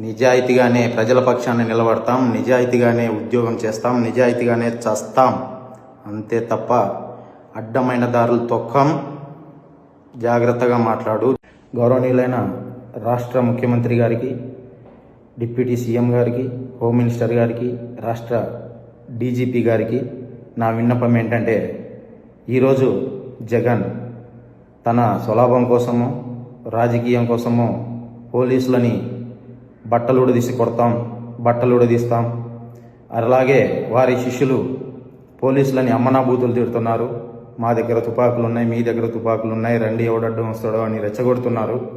నిజాయితీగానే ప్రజల పక్షాన్ని నిలబడతాం నిజాయితీగానే ఉద్యోగం చేస్తాం నిజాయితీగానే చస్తాం. అంతే తప్ప అడ్డమైన దారులు తొక్కం. జాగ్రత్తగా మాట్లాడు. గౌరవనీయులైన రాష్ట్ర ముఖ్యమంత్రి గారికి డిప్యూటీ సీఎం గారికి హోమ్ మినిస్టర్ గారికి రాష్ట్ర డీజీపీ గారికి నా విన్నపం ఏంటంటే ఈరోజు జగన్ తన స్వలాభం కోసము రాజకీయం కోసము పోలీసులని బట్టలు ఉడదీసి కొడతాం బట్టలు ఉడదీస్తాం అలాగే వారి శిష్యులు పోలీసులని అమ్మనాభూతులు తిడుతున్నారు. మా దగ్గర తుపాకులు ఉన్నాయి మీ దగ్గర తుపాకులు ఉన్నాయి రండి ఎవడడ్డం వస్తాడో అని రెచ్చగొడుతున్నారు.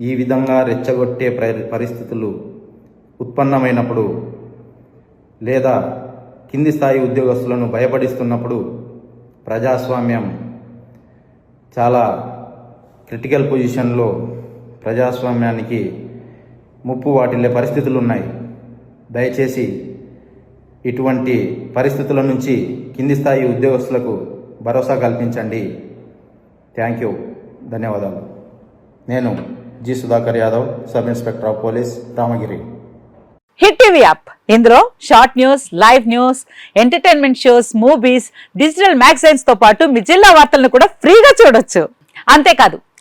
ఈ విధంగా రెచ్చగొట్టే ప్ర- పరిస్థితులు ఉత్పన్నమైనప్పుడు లేదా కింది స్థాయి ఉద్యోగస్తులను భయపడిస్తున్నప్పుడు ప్రజాస్వామ్యం చాలా క్రిటికల్ పొజిషన్లో ప్రజాస్వామ్యానికి ముప్పు వాటిల్లే పరిస్థితులు ఉన్నాయి దయచేసి ఇటువంటి పరిస్థితుల నుంచి కింది స్థాయి ఉద్యోగస్తులకు భరోసా కల్పించండి. Thank you. ధన్యవాదాలు. నేను G Sudhakar Yadav sub inspector of police Ramagiri. Hit TV app. ఇందులో short news live news entertainment shows movies digital మ్యాగజైన్స్తో పాటు మీ జిల్లా వార్తలను కూడా ఫ్రీగా చూడొచ్చు. అంతేకాదు